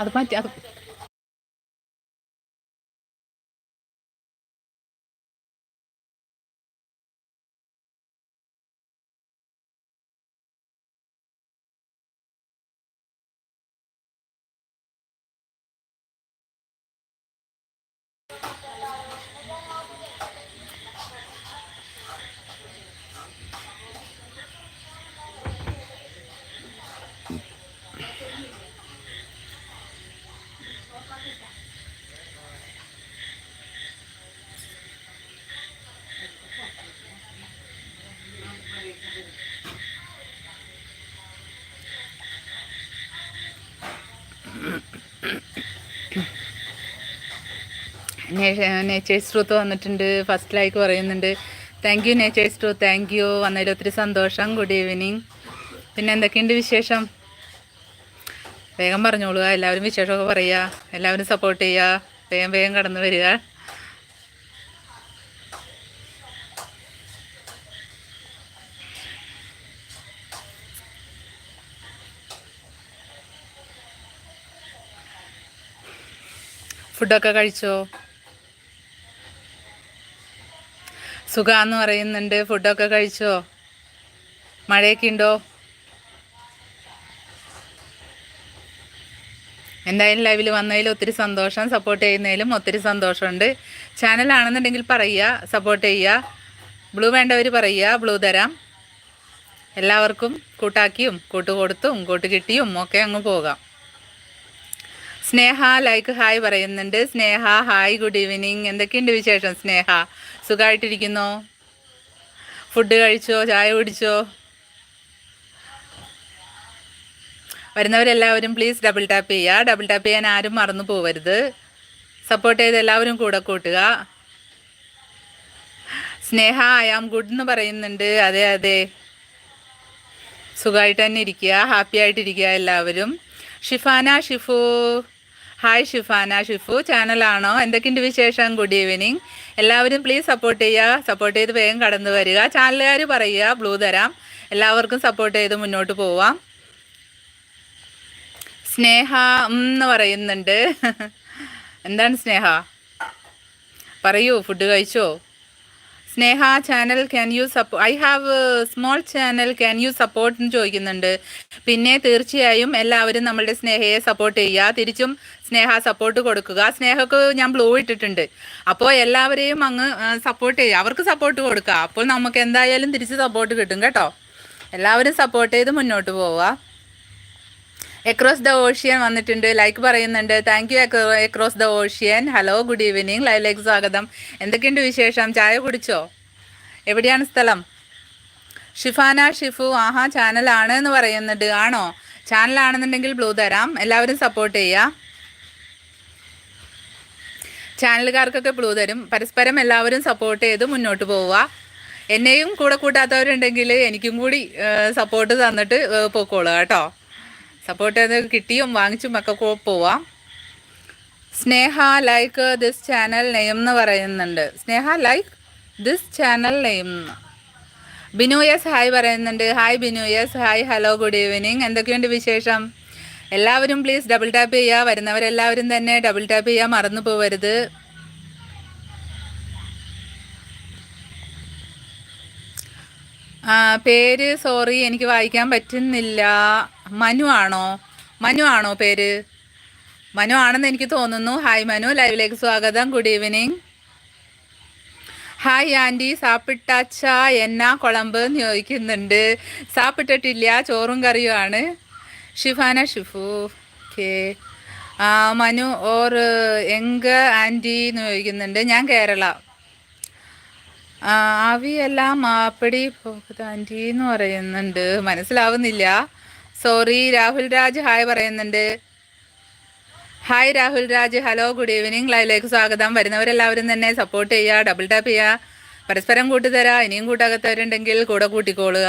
അത് മാറ്റി അത് നേച്ചേഴ്സ് ട്രൂത്ത് വന്നിട്ടുണ്ട്. ഫസ്റ്റ് ലൈക്ക് പറയുന്നുണ്ട്. Thank you nature's truth thank you വന്നതിൽ ഒത്തിരി സന്തോഷം. ഗുഡ് ഈവനിങ് പിന്നെ എന്തൊക്കെയുണ്ട് വിശേഷം? വേഗം പറഞ്ഞോളുക എല്ലാവരും വിശേഷമൊക്കെ പറയുക എല്ലാവരും സപ്പോർട്ട് ചെയ്യുക വേഗം വേഗം കടന്നു വരിക. ഫുഡൊക്കെ കഴിച്ചോ? സുഖാന്ന് പറയുന്നുണ്ട്. ഫുഡൊക്കെ കഴിച്ചോ? മഴയൊക്കെ ഉണ്ടോ? എന്തായാലും ലൈവിൽ വന്നതിൽ ഒത്തിരി സന്തോഷം. സപ്പോർട്ട് ചെയ്യുന്നതിലും ഒത്തിരി സന്തോഷമുണ്ട്. ചാനലാണെന്നുണ്ടെങ്കിൽ പറയുക സപ്പോർട്ട് ചെയ്യുക. ബ്ലൂ വേണ്ടവർ പറയുക ബ്ലൂ തരാം. എല്ലാവർക്കും കൂട്ടാക്കിയും കൂട്ടുകൊടുത്തും കൂട്ട് കിട്ടിയും ഒക്കെ അങ്ങ് പോകാം. സ്നേഹ ലൈക്ക് ഹായ് പറയുന്നുണ്ട്. സ്നേഹ ഹായ് ഗുഡ് ഈവനിങ് എന്തൊക്കെയുണ്ട് വിശേഷം സ്നേഹ? സുഖമായിട്ടിരിക്കുന്നോ ഫുഡ് കഴിച്ചോ? ചായ കുടിച്ചോ? വരുന്നവരെല്ലാവരും പ്ലീസ് ഡബിൾ ടാപ്പ് ചെയ്യുക. ഡബിൾ ടാപ്പ് ചെയ്യാൻ ആരും മറന്നു പോവരുത്. സപ്പോർട്ട് ചെയ്ത് എല്ലാവരും കൂടെ കൂട്ടുക. സ്നേഹ ഐ ആം ഗുഡ് എന്ന് പറയുന്നുണ്ട്. അതെ അതെ. സുഖമായിട്ട് തന്നെ ഇരിക്കുക. ഹാപ്പി ആയിട്ടിരിക്കുക എല്ലാവരും. ഷിഫാന ഷിഫു. ഹായ് ഷിഫാന ഷിഫു ചാനലാണോ എന്തൊക്കെയുണ്ട് വിശേഷം? ഗുഡ് ഈവനിങ് എല്ലാവരും പ്ലീസ് സപ്പോർട്ട് ചെയ്യുക. സപ്പോർട്ട് ചെയ്ത് വേഗം കടന്നു വരിക. ചാനലുകാർ പറയുക ബ്ലൂ തരാം. എല്ലാവർക്കും സപ്പോർട്ട് ചെയ്ത് മുന്നോട്ട് പോവാം. സ്നേഹ എന്ന് പറയുന്നുണ്ട്. എന്താണ് സ്നേഹ? പറയൂ ഫുഡ് കഴിച്ചോ? Sneha channel can you support I have small channel can you support എന്ന് ചോദിക്കുന്നുണ്ട്. പിന്നെ തീർച്ചയായും എല്ലാവരും നമ്മളുടെ സ്നേഹയെ സപ്പോർട്ട് ചെയ്യുക. തിരിച്ചും സ്നേഹ സപ്പോർട്ട് കൊടുക്കുക. സ്നേഹക്ക് ഞാൻ ബ്ലൂ ഇട്ടിട്ടുണ്ട്. അപ്പോൾ എല്ലാവരെയും അങ്ങ് സപ്പോർട്ട് ചെയ്യുക അവർക്ക് സപ്പോർട്ട് കൊടുക്കുക അപ്പോൾ നമുക്ക് എന്തായാലും തിരിച്ച് സപ്പോർട്ട് കിട്ടും കേട്ടോ. എല്ലാവരും സപ്പോർട്ട് ചെയ്ത് മുന്നോട്ട് പോവുക. എക്രോസ് ദ ഓഷ്യൻ വന്നിട്ടുണ്ട്. ലൈക്ക് പറയുന്നുണ്ട്. Thank you across the ocean hello good evening ലൈവിലേക്ക് സ്വാഗതം. എന്തൊക്കെയുണ്ട് വിശേഷം? ചായ കുടിച്ചോ? എവിടെയാണ് സ്ഥലം? ഷിഫാന ഷിഫു ആഹാ ചാനലാണ് എന്ന് പറയുന്നുണ്ട്. ആണോ? ചാനലാണെന്നുണ്ടെങ്കിൽ ബ്ലൂ തരാം. എല്ലാവരും സപ്പോർട്ട് ചെയ്യുക ചാനലുകാർക്കൊക്കെ ബ്ലൂ തരും. പരസ്പരം എല്ലാവരും സപ്പോർട്ട് ചെയ്ത് മുന്നോട്ട് പോവുക. എന്നെയും കൂടെ കൂട്ടാത്തവരുണ്ടെങ്കിൽ എനിക്കും കൂടി സപ്പോർട്ട് തന്നിട്ട് പോയിക്കോളുക കേട്ടോ. സപ്പോർട്ട് ചെയ്ത് കിട്ടിയും വാങ്ങിച്ചും ഒക്കെ പോവാം. സ്നേഹ ലൈക്ക് ദിസ് ചാനൽ നെയ്യം എന്ന് പറയുന്നുണ്ട്. സ്നേഹ ലൈക്ക് ദിസ് ചാനൽ നെയ്യം ബിനു എസ് ഹായ് പറയുന്നുണ്ട്. Hi Binu S hi hello good evening എന്തൊക്കെയുണ്ട് വിശേഷം? എല്ലാവരും പ്ലീസ് ഡബിൾ ടാപ്പ് ചെയ്യുക വരുന്നവരെല്ലാവരും തന്നെ ഡബിൾ ടാപ്പ് ചെയ്യുക മറന്നു പോവരുത്. പേര് സോറി എനിക്ക് വായിക്കാൻ പറ്റുന്നില്ല. മനു ആണോ? മനു ആണോ പേര്? മനു ആണെന്ന് എനിക്ക് തോന്നുന്നു. ഹായ് മനു. ലൈവിലേക്ക് സ്വാഗതം. ഗുഡ് ഈവനിങ് ഹായ് ആന്റി സാപ്പിട്ടാച്ച എന്നാ കുളമ്പ് ചോദിക്കുന്നുണ്ട്. സാപ്പിട്ടിട്ടില്ല ചോറും കറിയുമാണ്. ഷിഫാന ഷിഫു ഓക്കെ. മനു ഓർ എങ്ക ആന്റി എന്ന് ചോദിക്കുന്നുണ്ട്. ഞാൻ കേരള. അവിയെല്ലാം മാപ്പടി ആന്റി എന്ന് പറയുന്നുണ്ട്. മനസ്സിലാവുന്നില്ല? സോറി രാഹുൽ രാജ് ഹായ് പറയുന്നുണ്ട്. Hi Rahul Raj. Hello good evening. ലൈവിലേക്ക് സ്വാഗതം. വരുന്നവരെല്ലാവരും തന്നെ സപ്പോർട്ട് ചെയ്യുക ഡബിൾ ടാപ്പ് ചെയ്യുക പരസ്പരം കൂട്ടുതരാ. ഇനിയും കൂട്ടാകത്തവരുണ്ടെങ്കിൽ കൂടെ കൂട്ടിക്കോളുക.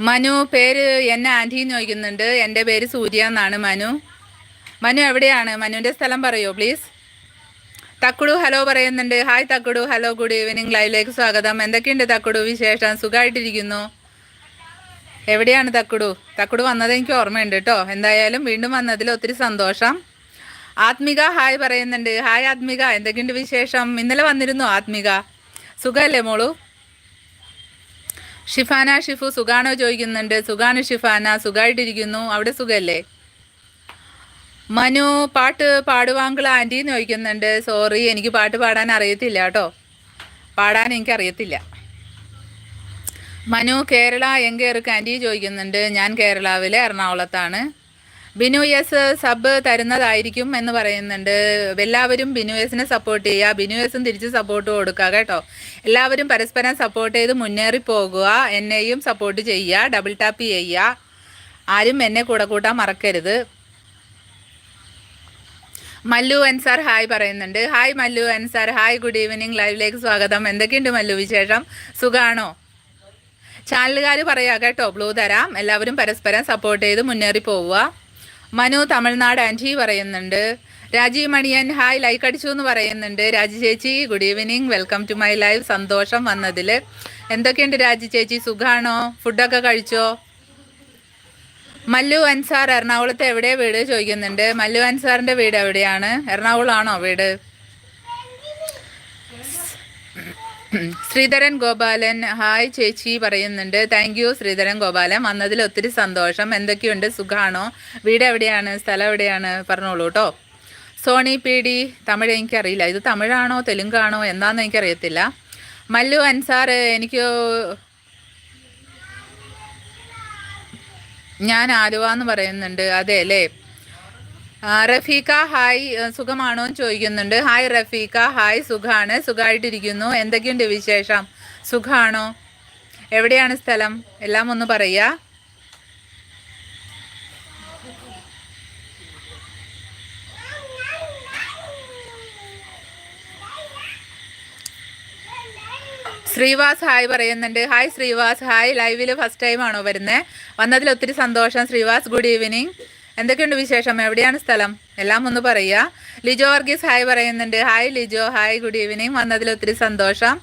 മനു പേര് എന്നെ ആന്റി എന്ന് ചോദിക്കുന്നുണ്ട്. എന്റെ പേര് സൂര്യ എന്നാണ് മനു. മനു എവിടെയാണ്? മനുവിന്റെ സ്ഥലം പറയോ പ്ലീസ് തക്കുടു ഹലോ പറയുന്നുണ്ട്. Hi Thakkudu. Hello good evening ലൈവിലേക്ക് സ്വാഗതം. എന്തൊക്കെയുണ്ട് തക്കുടു വിശേഷം? സുഖമായിട്ടിരിക്കുന്നു. എവിടെയാണ് തക്കുടു? തക്കുടു വന്നത് എനിക്ക് ഓർമ്മയുണ്ട് കേട്ടോ. എന്തായാലും വീണ്ടും വന്നതിൽ ഒത്തിരി സന്തോഷം. ആത്മിക ഹായ് പറയുന്നുണ്ട്. ഹായ് ആത്മിക. എന്തൊക്കെയുണ്ട് വിശേഷം? ഇന്നലെ വന്നിരുന്നു ആത്മിക? സുഖമല്ലേ മോളു? ഷിഫാന ഷിഫു സുഖാണോ ചോദിക്കുന്നുണ്ട്. സുഖാണ് ഷിഫാന സുഖമായിട്ടിരിക്കുന്നു അവിടെ സുഖല്ലേ? മനു പാട്ട് പാടുവാങ്കിൾ ആന്റി എന്ന് ചോദിക്കുന്നുണ്ട്. സോറി എനിക്ക് പാട്ട് പാടാൻ അറിയത്തില്ല കേട്ടോ. പാടാൻ എനിക്ക് അറിയത്തില്ല. മനു കേരള എങ്കേർക്ക് ആന്റി ചോദിക്കുന്നുണ്ട്. ഞാൻ കേരളാവിലെ എറണാകുളത്താണ്. ബിനു എസ് സബ് തരുന്നതായിരിക്കും എന്ന് പറയുന്നുണ്ട്. എല്ലാവരും ബിനു എസിനെ സപ്പോർട്ട് ചെയ്യുക. ബിനു എസും തിരിച്ച് സപ്പോർട്ട് കൊടുക്കുക കേട്ടോ. എല്ലാവരും പരസ്പരം സപ്പോർട്ട് ചെയ്ത് മുന്നേറി പോകുക. എന്നെയും സപ്പോർട്ട് ചെയ്യുക. ഡബിൾ ടാപ്പ് ചെയ്യുക. ആരും എന്നെ കൂടെ കൂട്ടാൻ മറക്കരുത്. മല്ലു അൻസാർ ഹായ് പറയുന്നുണ്ട്. Hi Mallu Ansar hi good evening ലൈവിലേക്ക് സ്വാഗതം. എന്തൊക്കെയുണ്ട് മല്ലു വിശേഷം? സുഖാണോ? ചാനലുകാർ പറയാ കേട്ടോ ബ്ലൂ തരാം. എല്ലാവരും പരസ്പരം സപ്പോർട്ട് ചെയ്ത് മുന്നേറി പോവുക. മനു തമിഴ്നാട് ആന്റി പറയുന്നുണ്ട്. രാജീവ് മണിയൻ ഹായ് ലൈക്ക് അടിച്ചു എന്ന് പറയുന്നുണ്ട്. രാജി ചേച്ചി good evening welcome to my life സന്തോഷം വന്നതിൽ എന്തൊക്കെയുണ്ട് രാജി ചേച്ചി? സുഖാണോ? ഫുഡൊക്കെ കഴിച്ചോ? മല്ലു അൻസാർ എറണാകുളത്ത് എവിടെയാണ് വീട് ചോദിക്കുന്നുണ്ട്. മല്ലു അൻസാറിന്റെ വീട് എവിടെയാണ്? എറണാകുളമാണോ വീട്? ശ്രീധരൻ ഗോപാലൻ ഹായ് ചേച്ചി പറയുന്നുണ്ട്. Thank you Sreedharan Gopalan. വന്നതിൽ ഒത്തിരി സന്തോഷം. എന്തൊക്കെയുണ്ട്? സുഖാണോ? വീട് എവിടെയാണ്? സ്ഥലം എവിടെയാണ്? പറഞ്ഞോളൂ കേട്ടോ. സോണി പി ഡി തമിഴ് എനിക്കറിയില്ല. ഇത് തമിഴാണോ തെലുങ്കാണോ? എന്താണെന്ന് എനിക്കറിയത്തില്ല. മല്ലു അൻസാർ എനിക്ക് ഞാൻ ആലുവ എന്ന് പറയുന്നുണ്ട്. അതെ അല്ലേ? റഫീഖ ഹായ് സുഖമാണോ എന്ന് ചോദിക്കുന്നുണ്ട്. ഹായ് റഫീഖ ഹായ് സുഖാണ് സുഖമായിട്ടിരിക്കുന്നു എന്തൊക്കെയുണ്ട് വിശേഷം? സുഖാണോ? എവിടെയാണ് സ്ഥലം? എല്ലാം ഒന്ന് പറയാ ശ്രീവാസ് ഹായ് പറയുന്നുണ്ട്. ഹായ് ശ്രീവാസ്. ഹായ് ലൈവിൽ ഫസ്റ്റ് ടൈം ആണോ വരുന്നത് വന്നതിൽ ഒത്തിരി സന്തോഷം. Sreevas good evening. എന്തൊക്കെയുണ്ട് വിശേഷം? എവിടെയാണ് സ്ഥലം? എല്ലാം ഒന്ന് പറയുക. ലിജോ വർഗീസ് ഹായ് പറയുന്നുണ്ട്. Hi Lijo. Hi good evening. വന്നതിൽ ഒത്തിരി സന്തോഷം.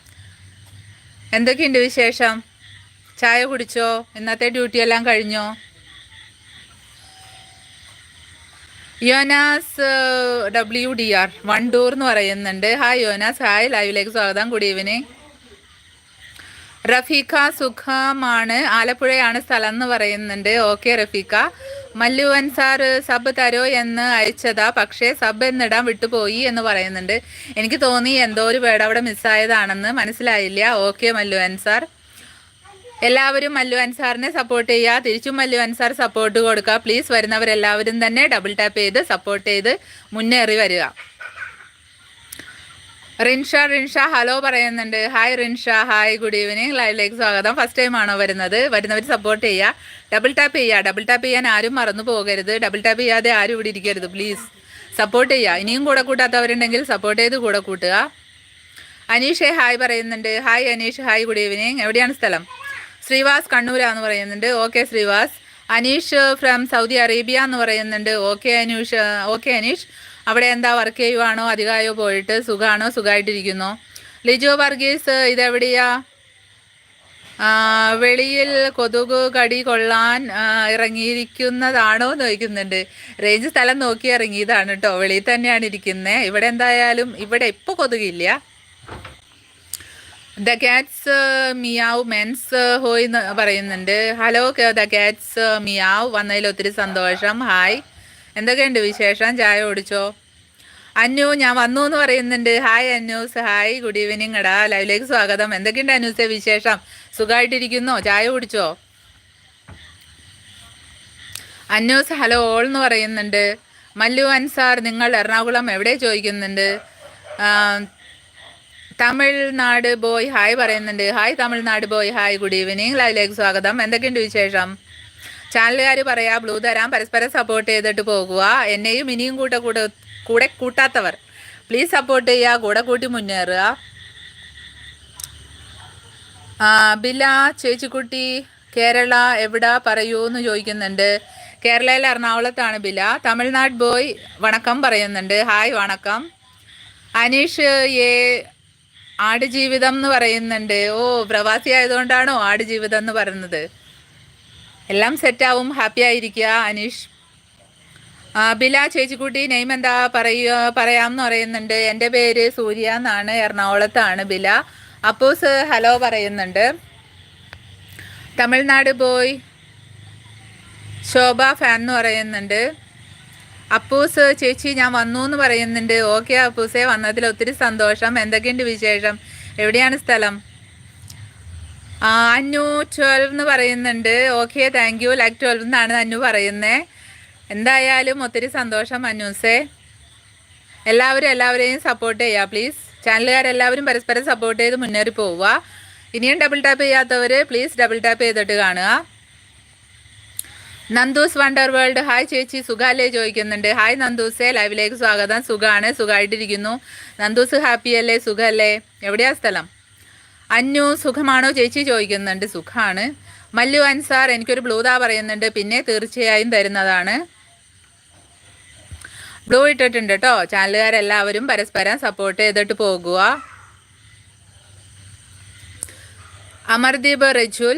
എന്തൊക്കെയുണ്ട് വിശേഷം? ചായ കുടിച്ചോ? ഇന്നത്തെ ഡ്യൂട്ടി എല്ലാം കഴിഞ്ഞോ? Yonas W D R one Wandoor എന്ന് പറയുന്നുണ്ട്. ഹായ് യോനാസ്. ഹായ് ലൈവിലേക്ക് സ്വാഗതം. Good evening. റഫീഖ സുഖമാണ്. ആലപ്പുഴയാണ് സ്ഥലം എന്ന് പറയുന്നുണ്ട്. ഓക്കെ റഫീഖ. മല്ലു അൻസാർ സബ് തരോ എന്ന് അയച്ചതാ. പക്ഷേ സബ് എന്നിടാൻ വിട്ടുപോയി എന്ന് പറയുന്നുണ്ട്. എനിക്ക് തോന്നി എന്തോ ഒരു വേർഡ് അവിടെ മിസ്സായതാണെന്ന്. മനസ്സിലായില്ല. ഓക്കെ മല്ലു അൻസാർ എല്ലാവരും മല്ലു അൻസാറിനെ സപ്പോർട്ട് ചെയ്യുക തിരിച്ചും മല്ലു അൻസാർ സപ്പോർട്ട് കൊടുക്കുക പ്ലീസ് വരുന്നവരെല്ലാവരും തന്നെ ഡബിൾ ടാപ്പ് ചെയ്ത് സപ്പോർട്ട് ചെയ്ത് മുന്നേറി വരിക. റിൻഷ റിൻഷ ഹലോ പറയുന്നുണ്ട്. Hi Rinsha. Hi good evening ലൈവിലേക്ക് സ്വാഗതം. ഫസ്റ്റ് ടൈം ആണോ വരുന്നത്? വരുന്നവർ സപ്പോർട്ട് ചെയ്യുക ഡബിൾ ടാപ്പ് ചെയ്യുക ഡബിൾ ടാപ്പ് ചെയ്യാൻ ആരും മറന്നു പോകരുത്. ഡബിൾ ടാപ്പ് ചെയ്യാതെ ആരും ഇവിടെ ഇരിക്കരുത് പ്ലീസ് സപ്പോർട്ട് ചെയ്യുക ഇനിയും കൂടെ കൂട്ടാത്തവരുണ്ടെങ്കിൽ സപ്പോർട്ട് ചെയ്ത് കൂടെ കൂട്ടുക. അനീഷെ ഹായ് പറയുന്നുണ്ട്. Hi Aneesh. Hi good evening എവിടെയാണ് സ്ഥലം? ശ്രീവാസ് കണ്ണൂരാന്ന് പറയുന്നുണ്ട്. Okay Sreevas. Aneesh from Saudi Arabia എന്ന് പറയുന്നുണ്ട്. ഓക്കെ അനീഷ്. ഓക്കെ അനീഷ്. അവിടെ എന്താ വർക്ക് ചെയ്യുവാണോ അധികമായോ പോയിട്ട് സുഖമാണോ സുഖമായിട്ടിരിക്കുന്നോ ലിജോ വർഗീസ് ഇതെവിടെയാ? വെളിയിൽ കൊതുക് കടി കൊള്ളാൻ ഇറങ്ങിയിരിക്കുന്നതാണോ എന്ന് ചോദിക്കുന്നുണ്ട്. റേഞ്ച് സ്ഥലം നോക്കി ഇറങ്ങിയതാണ് കേട്ടോ. വെളിയിൽ തന്നെയാണ് ഇരിക്കുന്നത് ഇവിടെ എന്തായാലും ഇവിടെ ഇപ്പോൾ കൊതുകില്ല. ദ കാറ്റ്സ് മിയാവ് മെൻസ് ഹോയ് പറയുന്നുണ്ട്. Hello the cats meow. വന്നതിൽ ഒത്തിരി സന്തോഷം. ഹായ്. എന്തൊക്കെയുണ്ട് വിശേഷം? ചായ കുടിച്ചോ? അന്നു ഞാൻ വന്നു എന്ന് പറയുന്നുണ്ട്. Hi Annus hi good evening എടാ. ലൈവിലേക്ക് സ്വാഗതം. എന്തൊക്കെയുണ്ട് അന്നൂസെ വിശേഷം? സുഖമായിട്ടിരിക്കുന്നോ ചായ കുടിച്ചോ? അന്നൂസ് ഹലോ ഓൾ എന്ന് പറയുന്നുണ്ട്. മല്ലു അൻസാർ നിങ്ങൾ എറണാകുളം എവിടെ? ചോദിക്കുന്നുണ്ട്. തമിഴ്നാട് ബോയ് ഹായ് പറയുന്നുണ്ട്. Hi Tamil Nadu boy. Hi good evening ലൈവിലേക്ക് സ്വാഗതം. എന്തൊക്കെയുണ്ട് വിശേഷം? ചാനലുകാർ പറയാ ബ്ലൂ തരാം പരസ്പരം സപ്പോർട്ട് ചെയ്തിട്ട് പോകുക എന്നെയും ഇനിയും കൂട്ട കൂടെ കൂടെ കൂട്ടാത്തവർ. പ്ലീസ് സപ്പോർട്ട് ചെയ്യുക കൂടെ കൂട്ടി മുന്നേറുക. ബില ചേച്ചിക്കുട്ടി കേരള എവിടെ പറയൂ എന്ന് ചോദിക്കുന്നുണ്ട്. കേരളയിൽ എറണാകുളത്താണ് ബില. തമിഴ്നാട് ബോയ് വണക്കം പറയുന്നുണ്ട്. ഹായ് വണക്കം. അനീഷ് എ ആടുജീവിതം എന്ന് പറയുന്നുണ്ട്. ഓ പ്രവാസി ആയതുകൊണ്ടാണോ ആടുജീവിതം എന്ന് പറയുന്നത്? എല്ലാം സെറ്റാവും. ഹാപ്പി ആയിരിക്കുക അനീഷ്. ബില ചേച്ചിക്കുട്ടി നെയിം എന്താ പറയുക പറയാമെന്ന് പറയുന്നുണ്ട്. എന്റെ പേര് സൂര്യ എന്നാണ് എറണാകുളത്താണ് ബില. അപ്പോസ് ഹലോ പറയുന്നുണ്ട്. തമിഴ്നാട് ബോയ് ശോഭ ഫാൻ എന്ന് പറയുന്നുണ്ട്. അപ്പൂസ് ചേച്ചി ഞാൻ വന്നു എന്ന് പറയുന്നുണ്ട്. ഓക്കെ അപ്പൂസേ വന്നതിൽ ഒത്തിരി സന്തോഷം. എന്തൊക്കെയുണ്ട് വിശേഷം? എവിടെയാണ് സ്ഥലം? അന്നു ട്വൽവ് എന്ന് പറയുന്നുണ്ട്. Okay thank you like twelve എന്നാണ് അന്നു പറയുന്നത് എന്തായാലും ഒത്തിരി സന്തോഷം അന്നൂസേ എല്ലാവരും എല്ലാവരെയും സപ്പോർട്ട് ചെയ്യുക പ്ലീസ് ചാനലുകാരെല്ലാവരും പരസ്പരം സപ്പോർട്ട് ചെയ്ത് മുന്നേറി പോവുക. ഇനിയും ഡബിൾ ടാപ്പ് ചെയ്യാത്തവർ പ്ലീസ് ഡബിൾ ടാപ്പ് ചെയ്തിട്ട് കാണുക. നന്ദൂസ് വണ്ടർ വേൾഡ് ഹായ് ചേച്ചി. സുഖാലേ ചോദിക്കുന്നുണ്ട്. ഹായ് നന്ദൂസേ. ലൈവിലേക്ക് സ്വാഗതം. സുഖമാണ് സുഖമായിട്ടിരിക്കുന്നു നന്ദൂസ് ഹാപ്പിയല്ലേ സുഖമല്ലേ എവിടെയാ സ്ഥലം? അന്നു സുഖമാണോ ചേച്ചി ചോദിക്കുന്നുണ്ട്. സുഖമാണ് മല്ലു അൻസാർ എനിക്കൊരു ബ്ലൂതാ പറയുന്നുണ്ട്. പിന്നെ തീർച്ചയായും തരുന്നതാണ്. ബ്ലൂ ഇട്ടിട്ടുണ്ട് കേട്ടോ. ചാനലുകാരെല്ലാവരും പരസ്പരം സപ്പോർട്ട് ചെയ്തിട്ട് പോകുക. അമർദീപ് റജുൽ.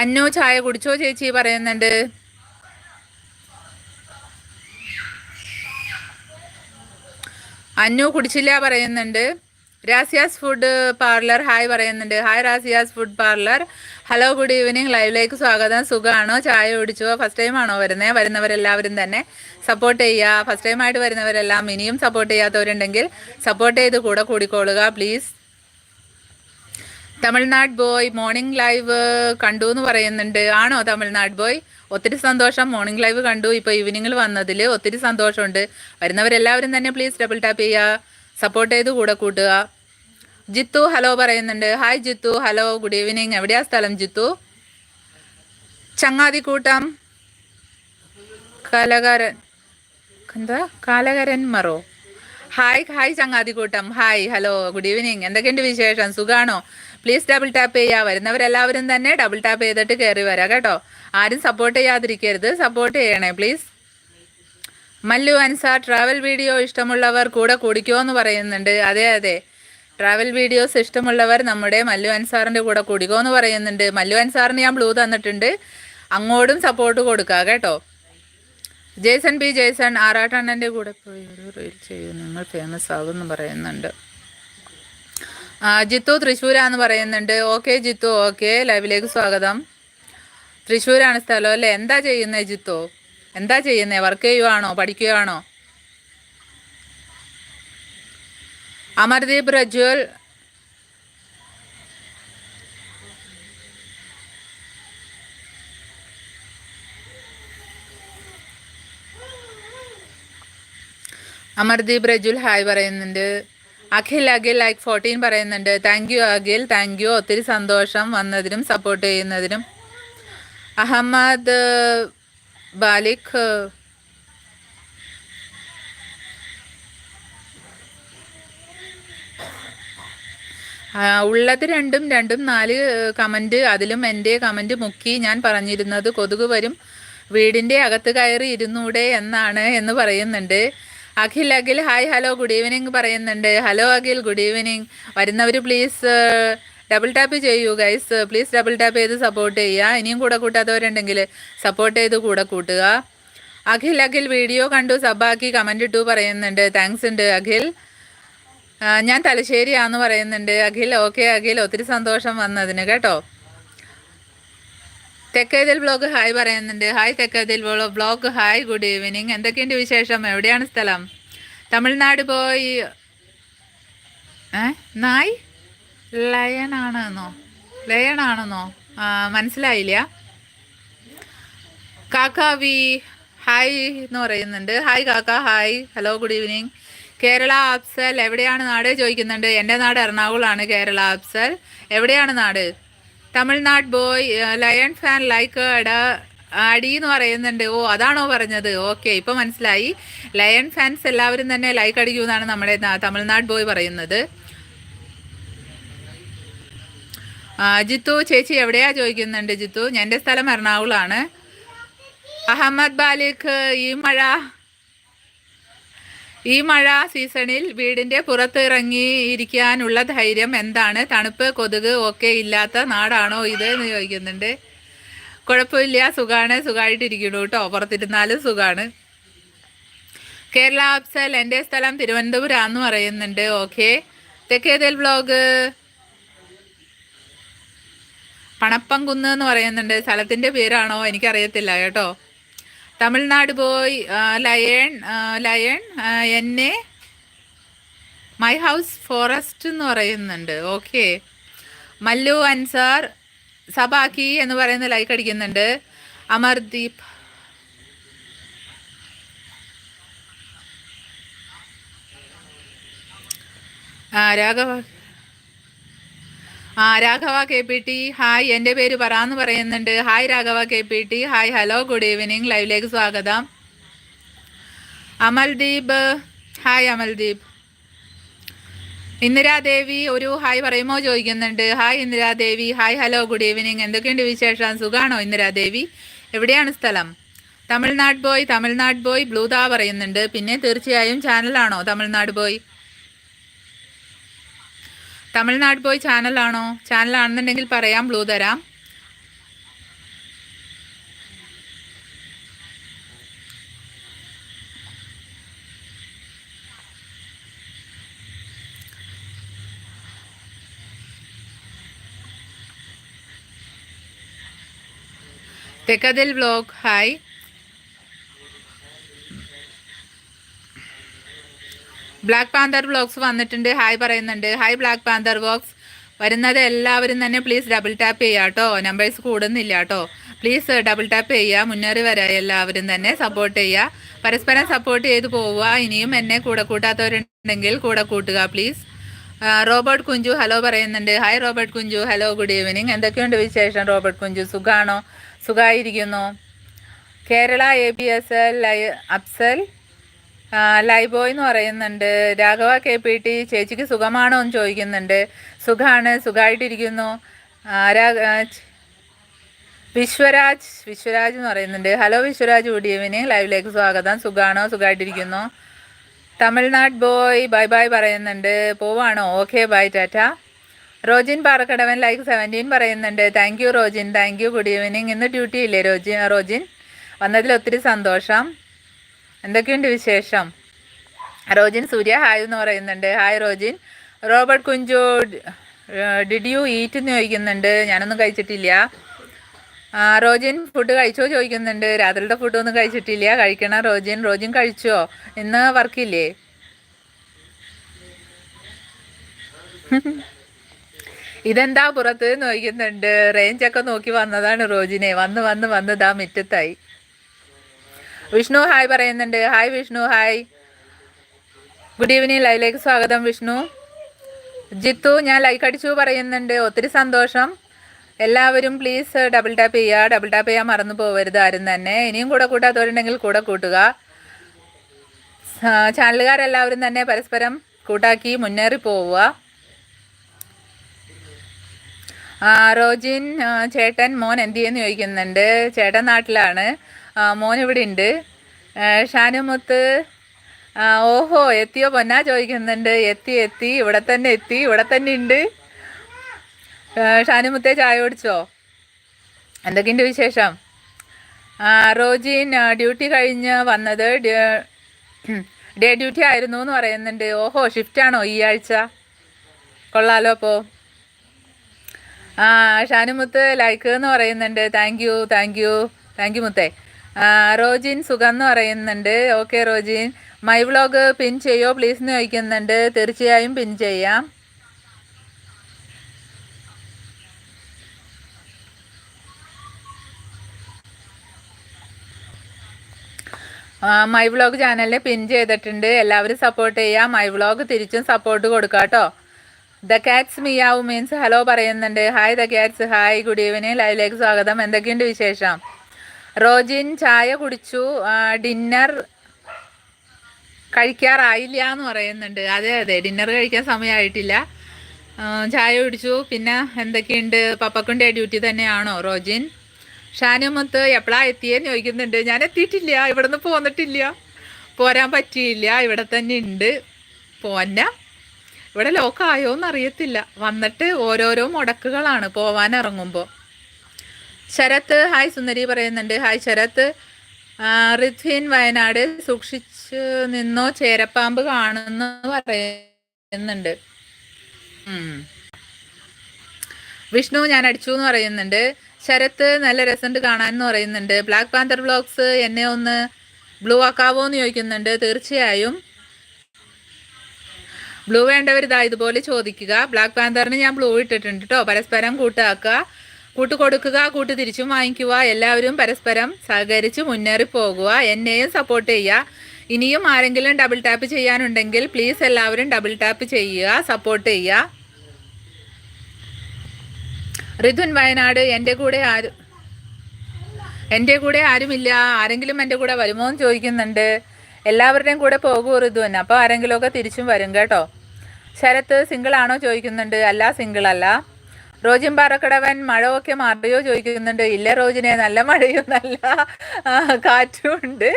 അന്നു ചായ കുടിച്ചോ ചേച്ചി പറയുന്നുണ്ട്. അന്നു കുടിച്ചില്ല പറയുന്നുണ്ട്. രാസിയാസ് ഫുഡ് പാർലർ ഹായ് പറയുന്നുണ്ട്. Hi Rasiyas food parlour hello good evening ലൈവിലേക്ക് സ്വാഗതം. സുഖമാണോ ചായ കുടിച്ചോ? ഫസ്റ്റ് ടൈം ആണോ വരുന്നത് വരുന്നവരെല്ലാവരും തന്നെ സപ്പോർട്ട് ചെയ്യുക. ഫസ്റ്റ് ടൈം ആയിട്ട് വരുന്നവരെല്ലാം ഇനിയും സപ്പോർട്ട് ചെയ്യാത്തവരുണ്ടെങ്കിൽ സപ്പോർട്ട് ചെയ്ത് കൂടെ കൂടിക്കൊള്ളുക please Tamil Nadu boy morning live കണ്ടു എന്ന് പറയുന്നുണ്ട്. ആണോ തമിഴ്നാട് ബോയ്? ഒത്തിരി സന്തോഷം. മോർണിംഗ് ലൈവ് കണ്ടു. ഇപ്പോൾ ഈവനിങ്ങിൽ വന്നതിൽ ഒത്തിരി സന്തോഷമുണ്ട്. വരുന്നവരെല്ലാവരും തന്നെ പ്ലീസ് ഡബിൾ ടാപ്പ് ചെയ്യുക. സപ്പോർട്ട് ചെയ്ത് കൂടെ കൂട്ടുക. ജിത്തു ഹലോ പറയുന്നുണ്ട്. Hi Jithu. Hello good evening എവിടെയാ സ്ഥലം ജിത്തു? ചങ്ങാതി കൂട്ടം കലകാരൻ. എന്താ? കാലകരൻ മറോ. ഹായ് ഹായ് ചങ്ങാതി കൂട്ടം ഹായ് ഹലോ ഗുഡ് ഈവനിങ് എന്തൊക്കെയുണ്ട് വിശേഷം? സുഖാണോ? പ്ലീസ് ഡബിൾ ടാപ്പ് ചെയ്യുക വരുന്നവരെല്ലാവരും തന്നെ ഡബിൾ ടാപ്പ് ചെയ്തിട്ട് കയറി വരാം കേട്ടോ. ആരും സപ്പോർട്ട് ചെയ്യാതിരിക്കരുത്. സപ്പോർട്ട് ചെയ്യണേ please Mallu Ansar travel video ഇഷ്ടമുള്ളവർ കൂടെ കൂടിക്കോ എന്ന് പറയുന്നുണ്ട്. അതെ അതെ. ട്രാവൽ വീഡിയോസ് ഇഷ്ടമുള്ളവർ നമ്മുടെ മല്ലു അൻസാറിന്റെ കൂടെ കൂടിക്കോ എന്ന് പറയുന്നുണ്ട്. മല്ലു അൻസാറിന് ഞാൻ ബ്ലൂ തന്നിട്ടുണ്ട്. അങ്ങോട്ടും സപ്പോർട്ട് കൊടുക്കുക കേട്ടോ. ജേസൺ ബി ജേസൺ ആറാട്ടണ്ണന്റെ കൂടെ പോയി. ഒരു റീൽ ചെയ്യൂ. നിങ്ങൾ ഫേമസ് ആകുമെന്ന് പറയുന്നുണ്ട്. ജിത്തു തൃശ്ശൂരാന്ന് പറയുന്നുണ്ട്. Okay Jithu okay. ലൈവിലേക്ക് സ്വാഗതം. തൃശ്ശൂരാണ് സ്ഥലം അല്ലേ? എന്താ ചെയ്യുന്നേ ജിത്തു? എന്താ ചെയ്യുന്നേ? വർക്ക് ചെയ്യുവാണോ? പഠിക്കുകയാണോ അമർദീപ് പ്രജ്വൽ. അമർദീപ് പ്രജ്വൽ ഹായ് പറയുന്നുണ്ട്. അഖിൽ അഖിൽ ലൈക്ക് ഫോർട്ടീൻ പറയുന്നുണ്ട്. Thank you Akhil. Thank you ഒത്തിരി സന്തോഷം വന്നതിനും സപ്പോർട്ട് ചെയ്യുന്നതിനും. അഹമ്മദ് ബാലിഖ് ഉള്ളത് രണ്ടും രണ്ടും നാല് കമന്റ് അതിലും എന്റെ കമന്റ് മുക്കി ഞാൻ പറഞ്ഞിരുന്നത് കൊതുക് വരും വീടിന്റെ അകത്ത് കയറി ഇരുന്നൂടെ എന്നാണ് എന്ന് പറയുന്നുണ്ട്. Akhil Akhil hi hello good evening പറയുന്നുണ്ട്. Hello Akhil good evening. വരുന്നവർ പ്ലീസ് ഡബിൾ ടാപ്പ് ചെയ്യൂ ഗൈസ് പ്ലീസ് ഡബിൾ ടാപ്പ് ചെയ്ത് സപ്പോർട്ട് ചെയ്യുക. ഇനിയും കൂടെ കൂട്ടാത്തവരുണ്ടെങ്കിൽ സപ്പോർട്ട് ചെയ്ത് കൂടെ കൂട്ടുക. അഖിൽ അഖിൽ വീഡിയോ കണ്ടു സബാക്കി കമന്റ് ഇട്ടു പറയുന്നുണ്ട്. താങ്ക്സ് ഉണ്ട് അഖിൽ. ഞാൻ തലശ്ശേരിയാന്ന് പറയുന്നുണ്ട്. അഖിൽ ഓക്കെ അഖിൽ. ഒത്തിരി സന്തോഷം വന്നതിന് കേട്ടോ. തെക്കേതിൽ ബ്ലോഗ് ഹായ് പറയുന്നുണ്ട്. Hi Thekkethil blog hi good evening എന്തൊക്കെയുണ്ട് വിശേഷം? എവിടെയാണ് സ്ഥലം? തമിഴ്നാട് പോയി. ഏ നായ്? ലയണാണെന്നോ ലയണാണെന്നോ മനസ്സിലായില്ല. കാക്ക വി ഹായ് എന്ന് പറയുന്നുണ്ട്. ഹായ് കാക്ക hi hello good evening Kerala Afsal എവിടെയാണ് നാട്? ചോദിക്കുന്നുണ്ട്. എന്റെ നാട് എറണാകുളമാണ് കേരള അഫ്സൽ. എവിടെയാണ് നാട്? Tamil Nadu boy lion fan like അട അടി എന്ന് പറയുന്നുണ്ട്. ഓ അതാണോ പറഞ്ഞത്? ഓക്കെ ഇപ്പം മനസ്സിലായി. ലയൺ ഫാൻസ് എല്ലാവരും തന്നെ ലൈക്ക് അടിക്കൂ എന്നാണ് നമ്മുടെ തമിഴ്നാട് ബോയ് പറയുന്നത്. ജിത്തു ചേച്ചി എവിടെയാ ചോദിക്കുന്നുണ്ട്? ജിത്തു എന്റെ സ്ഥലം എറണാകുളമാണ് അഹമ്മദ് ബാലിഖ് ഈ മഴ ഈ മഴ സീസണിൽ വീടിന്റെ പുറത്ത് ഇറങ്ങി ഇരിക്കാനുള്ള ധൈര്യം എന്താണ്? തണുപ്പ് കൊതുക് ഒക്കെ ഇല്ലാത്ത നാടാണോ ഇത് എന്ന് ചോദിക്കുന്നുണ്ട്. കുഴപ്പമില്ല സുഖാണ്. സുഖമായിട്ടിരിക്കുന്നു കേട്ടോ. പുറത്തിരുന്നാലും സുഖാണ്. കേരള അഫ്സൽ എന്റെ സ്ഥലം തിരുവനന്തപുരം പറയുന്നുണ്ട്. ഓക്കെ. തെക്കേതൽ ബ്ലോഗ് പണപ്പംകുന്ന് എന്ന് പറയുന്നുണ്ട്. സ്ഥലത്തിന്റെ പേരാണോ? എനിക്കറിയത്തില്ല കേട്ടോ. തമിഴ്നാട് ബോയ് ലയൺ ലയൺ എന്നെ മൈ ഹൗസ് ഫോറസ്റ്റ് എന്ന് പറയുന്നുണ്ട്. ഓക്കെ. മല്ലു അൻസാർ സബാക്കി എന്ന് പറയുന്ന ലൈക്ക് അടിക്കുന്നുണ്ട്. അമർദീപ്. ആ രാഘവ ആ Raghava K P T hi എന്റെ പേര് പറാന്ന് പറയുന്നുണ്ട്. Hi Raghava K P T. Hi hello good evening. ലൈവിലേക്ക് സ്വാഗതം. അമൽദീപ് ഹായ് അമൽദീപ്. ഇന്ദിരാദേവി ഒരു ഹായ് പറയുമോ ചോദിക്കുന്നുണ്ട്. Hi Indiradevi. Hi hello good evening. എന്തൊക്കെയുണ്ട് വിശേഷം? സുഖാണോ ഇന്ദിരാദേവി? എവിടെയാണ് സ്ഥലം? തമിഴ്നാട് ബോയ് തമിഴ്നാട് ബോയ് ബ്ലൂതാ പറയുന്നുണ്ട്. പിന്നെ തീർച്ചയായും ചാനലാണോ തമിഴ്നാട് ബോയ്? തമിഴ്നാട് ബോയ് ചാനലാണോ? ചാനലാണെന്നുണ്ടെങ്കിൽ പറയാം ബ്ലൂ തരാം. Thekkathil blog hi. Black panther vlogs വന്നിട്ടുണ്ട്. ഹായ് പറയുന്നുണ്ട്. ഹായ് ബ്ലാക്ക് പാന്തർ വ്ലോഗ്സ് വരുന്നത് എല്ലാവരും തന്നെ പ്ലീസ് ഡബിൾ ടാപ്പ് ചെയ്യുക കേട്ടോ നമ്പേഴ്സ് കൂടുന്നില്ല കേട്ടോ പ്ലീസ് ഡബിൾ ടാപ്പ് ചെയ്യുക മുന്നേറി വരാം എല്ലാവരും തന്നെ. സപ്പോർട്ട് ചെയ്യുക പരസ്പരം സപ്പോർട്ട് ചെയ്ത് പോവുക. ഇനിയും എന്നെ കൂടെ കൂട്ടാത്തവരുണ്ടെങ്കിൽ കൂടെ കൂട്ടുക പ്ലീസ് റോബർട്ട് കുഞ്ചു ഹലോ പറയുന്നുണ്ട്. Hi Robert Kunju. Hello good evening എന്തൊക്കെയുണ്ട് വിശേഷം റോബർട്ട് കുഞ്ചു? സുഖാണോ? സുഖമായിരിക്കുന്നു Kerala A P S L Afsal ആ, ലൈബോയ് എന്ന് പറയുന്നുണ്ട്. രാഘവ കെ പി ടി ചേച്ചിക്ക് സുഖമാണോ എന്ന് ചോദിക്കുന്നുണ്ട്. സുഖമാണ് സുഖമായിട്ടിരിക്കുന്നു വിശ്വരാജ് വിശ്വരാജ് എന്ന് പറയുന്നുണ്ട്. ഹലോ വിശ്വരാജ് ഗുഡ് ലൈവിലേക്ക് സ്വാഗതം. സുഖാണോ സുഖമായിട്ടിരിക്കുന്നു തമിഴ്നാട് ബോയ് ബൈ ബൈ പറയുന്നുണ്ട്. പോവാണോ? Okay bye tata. Rojin Parakkadavan like seventeen പറയുന്നുണ്ട്. Thank you Rojin. Thank you good evening ഇന്ന് ഡ്യൂട്ടി ഇല്ലേ റോജിൻ റോജിൻ? വന്നതിൽ ഒത്തിരി സന്തോഷം. എന്തൊക്കെയുണ്ട് വിശേഷം? റോജിൻ സൂര്യ ഹായ് എന്ന് പറയുന്നുണ്ട്. Hi Rojin. Robert Kunju did you eat എന്ന് ചോദിക്കുന്നുണ്ട്. ഞാനൊന്നും കഴിച്ചിട്ടില്ല. റോജിൻ ഫുഡ് കഴിച്ചോ ചോദിക്കുന്നുണ്ട്. രാത്രിയിലത്തെ ഫുഡൊന്നും കഴിച്ചിട്ടില്ല. കഴിക്കണം റോജിൻ. റോജിൻ കഴിച്ചോ? ഇന്ന് വർക്കില്ലേ ഇതെന്താ പുറത്ത് നോക്കുന്നുണ്ട് റേഞ്ച് റേഞ്ചൊക്കെ നോക്കി വന്നതാണ് റോജിനെ. വന്ന് വന്ന് വന്ന് ദാ മുറ്റത്തായി. വിഷ്ണു ഹായ് പറയുന്നുണ്ട്. Hi Vishnu hi. Good evening ലൈവിലേക്ക് സ്വാഗതം വിഷ്ണു. ജിത്തു ഞാൻ ലൈക്ക് അടിച്ചു പറയുന്നുണ്ട്. ഒത്തിരി സന്തോഷം. എല്ലാവരും പ്ലീസ് ഡബിൾ ടാപ്പ് ചെയ്യുക ഡബിൾ ടാപ്പ് ചെയ്യാൻ മറന്നു പോകരുത് ആരും തന്നെ. ഇനിയും കൂടെ കൂട്ടാത്തവരുണ്ടെങ്കിൽ കൂടെ കൂട്ടുക. ചാനലുകാരെല്ലാവരും തന്നെ പരസ്പരം കൂട്ടാക്കി മുന്നേറി പോവുക. റോജിൻ ചേട്ടൻ മോൻ എന്ത് ചെയ്യുന്നു ചോദിക്കുന്നുണ്ട്. ചേട്ടൻ നാട്ടിലാണ്. ഇവിടെ ഉണ്ട്. ഷാനുമുത്ത് ഓഹോ എത്തിയോ പൊന്നാ ചോദിക്കുന്നുണ്ട്. എത്തി എത്തി ഇവിടെ തന്നെ എത്തി ഇവിടെ തന്നെ ഉണ്ട്. ഷാനുമുത്തേ ചായ കുടിച്ചോ? എന്തൊക്കെയുണ്ട് വിശേഷം? റോജിൻ ഡ്യൂട്ടി കഴിഞ്ഞ് വന്നത് ഡേ ഡ്യൂട്ടി ആയിരുന്നു എന്ന് പറയുന്നുണ്ട്. ഓഹോ ഷിഫ്റ്റാണോ ഈ ആഴ്ച? കൊള്ളാലോ അപ്പോൾ ആ ഷാനുമുത്ത് ലൈക്ക് എന്ന് പറയുന്നുണ്ട്. Thank you thank you thank you മുത്തേ. റോജിൻ സുഖം എന്ന് പറയുന്നുണ്ട്. Okay Rojin. My vlog pin ചെയ്യോ? പ്ലീസ് എന്ന് ചോദിക്കുന്നുണ്ട്. തീർച്ചയായും പിൻ ചെയ്യാം. മൈ വ്ളോഗ് ചാനലിൽ പിൻ ചെയ്തിട്ടുണ്ട്. എല്ലാവരും സപ്പോർട്ട് ചെയ്യുക മൈ വ്ളോഗ് തിരിച്ചും സപ്പോർട്ട് കൊടുക്കുക കേട്ടോ. The cats meow means hello പറയുന്നുണ്ട്. Hi the cats hi good evening ലൈവിലേക്ക് സ്വാഗതം. എന്തൊക്കെയുണ്ട് വിശേഷം? റോജിൻ ചായ കുടിച്ചു. ഡിന്നർ കഴിക്കാറായില്ല എന്ന് പറയുന്നുണ്ട്. അതെ അതെ ഡിന്നർ കഴിക്കാൻ സമയമായിട്ടില്ല. ചായ കുടിച്ചു. പിന്നെ എന്തൊക്കെയുണ്ട്? പപ്പക്കുണ്ട ഡ്യൂട്ടി തന്നെയാണോ റോജിൻ? ഷാനുമൊത്ത് എപ്പോഴാ എത്തിയെന്ന് ചോദിക്കുന്നുണ്ട്. ഞാൻ എത്തിയിട്ടില്ല. ഇവിടുന്ന് പോന്നിട്ടില്ല. പോരാൻ പറ്റിയില്ല. ഇവിടെ തന്നെ ഉണ്ട്. പോന്ന. ഇവിടെ ലോക്കായോ എന്നറിയത്തില്ല വന്നിട്ട് ഓരോരോ മുടക്കുകളാണ് പോവാൻ ഇറങ്ങുമ്പോൾ ശരത്ത് ഹായ് സുന്ദരി പറയുന്നുണ്ട്. ഹായ് ശരത്ത് റിഥ്വിൻ വയനാട് സൂക്ഷിച്ച് നിന്നോ? ചേരപ്പാമ്പ് കാണുന്നു പറയുന്നുണ്ട്. വിഷ്ണു ഞാൻ അടിച്ചു എന്ന് പറയുന്നുണ്ട്. ശരത്ത് നല്ല രസമുണ്ട് കാണാൻ എന്ന് പറയുന്നുണ്ട്. ബ്ലാക്ക് പാന്തർ ബ്ലോഗ്സ് എന്നെ ഒന്ന് ബ്ലൂ ആക്കാവോ എന്ന് ചോദിക്കുന്നുണ്ട്. തീർച്ചയായും. ബ്ലൂ വേണ്ടവർ ഇതാ ഇതുപോലെ ചോദിക്കുക. ബ്ലാക്ക് പാന്തറിന് ഞാൻ ബ്ലൂ ഇട്ടിട്ടുണ്ട് കേട്ടോ പരസ്പരം കൂട്ടാക്കുക. കൂട്ട് കൊടുക്കുക കൂട്ട് തിരിച്ചും വാങ്ങിക്കുക. എല്ലാവരും പരസ്പരം സഹകരിച്ച് മുന്നേറി പോകുക. എന്നെയും സപ്പോർട്ട് ചെയ്യുക. ഇനിയും ആരെങ്കിലും ഡബിൾ ടാപ്പ് ചെയ്യാനുണ്ടെങ്കിൽ പ്ലീസ് എല്ലാവരും ഡബിൾ ടാപ്പ് ചെയ്യുക സപ്പോർട്ട് ചെയ്യുക. ഋതുൻ വയനാട് എന്റെ കൂടെ ആരും എന്റെ കൂടെ ആരുമില്ല. ആരെങ്കിലും എന്റെ കൂടെ വരുമോ എന്ന് ചോദിക്കുന്നുണ്ട്. എല്ലാവരുടെയും കൂടെ പോകൂ ഋതുവൻ അപ്പോൾ ആരെങ്കിലുമൊക്കെ തിരിച്ചും വരും കേട്ടോ. ശരത്ത് സിംഗിളാണോ ചോദിക്കുന്നുണ്ട്. അല്ല സിംഗിൾ അല്ല. റോജിൻ പാറക്കടവൻ മഴയൊക്കെ മാറിയോ ചോദിക്കുന്നുണ്ട്. ഇല്ല റോജിനെ നല്ല മഴയും നല്ല കാറ്റും ഉണ്ട്.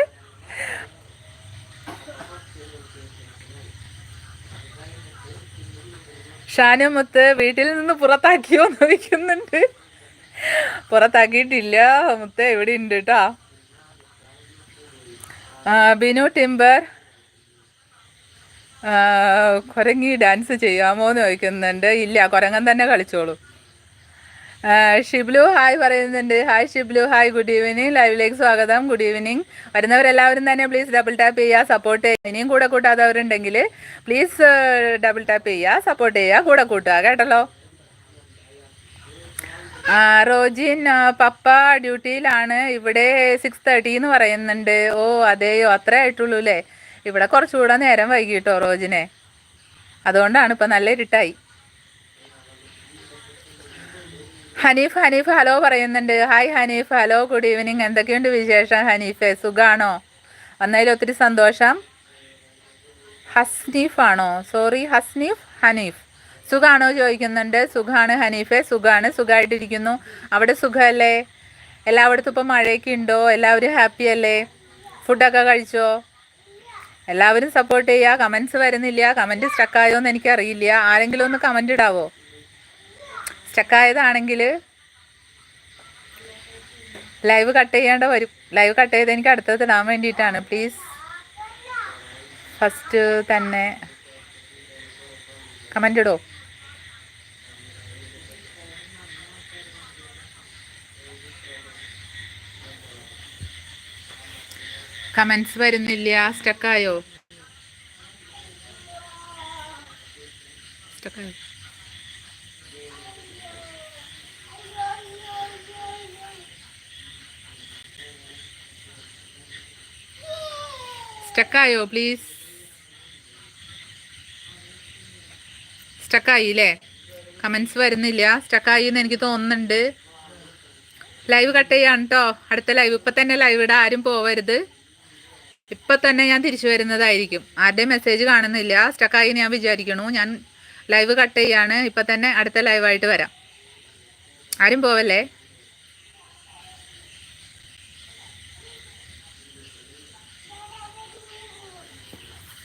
ഷാനുമുത്ത് വീട്ടിൽ നിന്ന് പുറത്താക്കിയോ ചോദിക്കുന്നുണ്ട്. പുറത്താക്കിയിട്ടില്ല. മുത്ത് എവിടെ ഉണ്ട് കേട്ടോ ബിനു ടിംബർ കുരങ്ങി ഡാൻസ് ചെയ്യാമോ എന്ന് ചോദിക്കുന്നുണ്ട്. ഇല്ല കുരങ്ങൻ തന്നെ കളിച്ചോളൂ. ഷിബ്ലു ഹായ് പറയുന്നുണ്ട്. Hi Shiblu. Hi good evening ലൈവിലേക്ക് സ്വാഗതം. ഗുഡ് ഈവനിങ് വരുന്നവരെല്ലാവരും തന്നെ പ്ലീസ് ഡബിൾ ടാപ്പ് ചെയ്യുക സപ്പോർട്ട് ചെയ്യുക. ഇനിയും കൂടെ കൂട്ടാത്തവരുണ്ടെങ്കിൽ പ്ലീസ് ഡബിൾ ടാപ്പ് ചെയ്യുക സപ്പോർട്ട് ചെയ്യുക കൂടെ കൂട്ടുക കേട്ടല്ലോ? റോജിൻ പപ്പ ഡ്യൂട്ടിയിലാണ്. ഇവിടെ സിക്സ് തേർട്ടി എന്ന് പറയുന്നുണ്ട്. ഓ അതെയോ? അത്രേ ആയിട്ടുള്ളൂ അല്ലേ ഇവിടെ കുറച്ചുകൂടെ നേരം വൈകിട്ടോ റോജിനെ. അതുകൊണ്ടാണ് ഇപ്പം നല്ല ഇരുട്ടായി. ഹനീഫ് ഹനീഫ് ഹലോ പറയുന്നുണ്ട്. Hi Haneef hello good evening. എന്തൊക്കെയുണ്ട് വിശേഷം ഹനീഫെ? സുഖാണോ? വന്നതിൽ ഒത്തിരി സന്തോഷം. ഹസ്നീഫ് ആണോ സോറി ഹസ്നീഫ് ഹനീഫ്. സുഖാണോ ചോദിക്കുന്നുണ്ട്. സുഖാണ് ഹനീഫെ സുഖാണ്. സുഖമായിട്ടിരിക്കുന്നു അവിടെ സുഖമല്ലേ എല്ലായിടത്തും ഇപ്പം മഴയൊക്കെ ഉണ്ടോ? എല്ലാവരും ഹാപ്പി അല്ലേ? ഫുഡൊക്കെ കഴിച്ചോ? എല്ലാവരും സപ്പോർട്ട് ചെയ്യുക. കമൻസ് വരുന്നില്ല. കമന്റ് സ്റ്റക്കായോ എന്ന് എനിക്കറിയില്ല. ആരെങ്കിലും ഒന്ന് കമന്റ് ഇടാവോ? സ്റ്റക്കായതാണെങ്കിൽ ലൈവ് കട്ട് ചെയ്യേണ്ട വരും. ലൈവ് കട്ട് ചെയ്ത് എനിക്ക് അടുത്തത് ഇടാൻ വേണ്ടിയിട്ടാണ്. പ്ലീസ് ഫസ്റ്റ് തന്നെ കമന്റ് ഇടോ. കമൻസ് വരുന്നില്ല. സ്റ്റക്കായോ സ്റ്റക്കായോ സ്റ്റക്കായോ പ്ലീസ് സ്റ്റക്കായി അല്ലേ കമൻസ് വരുന്നില്ല. സ്റ്റക്കായി എന്ന് എനിക്ക് തോന്നുന്നുണ്ട്. ലൈവ് കട്ട് ചെയ്യാണ് കേട്ടോ അടുത്ത ലൈവ് ഇപ്പം തന്നെ ലൈവ് ഇടാൻ ആരും പോവരുത്. ഇപ്പം തന്നെ ഞാൻ തിരിച്ചു വരുന്നതായിരിക്കും. ആരുടെയും മെസ്സേജ് കാണുന്നില്ല. സ്റ്റക്കായി ഞാൻ വിചാരിക്കണു. ഞാൻ ലൈവ് കട്ട് ചെയ്യാണ്. ഇപ്പം തന്നെ അടുത്ത ലൈവായിട്ട് വരാം. ആരും പോവല്ലേ?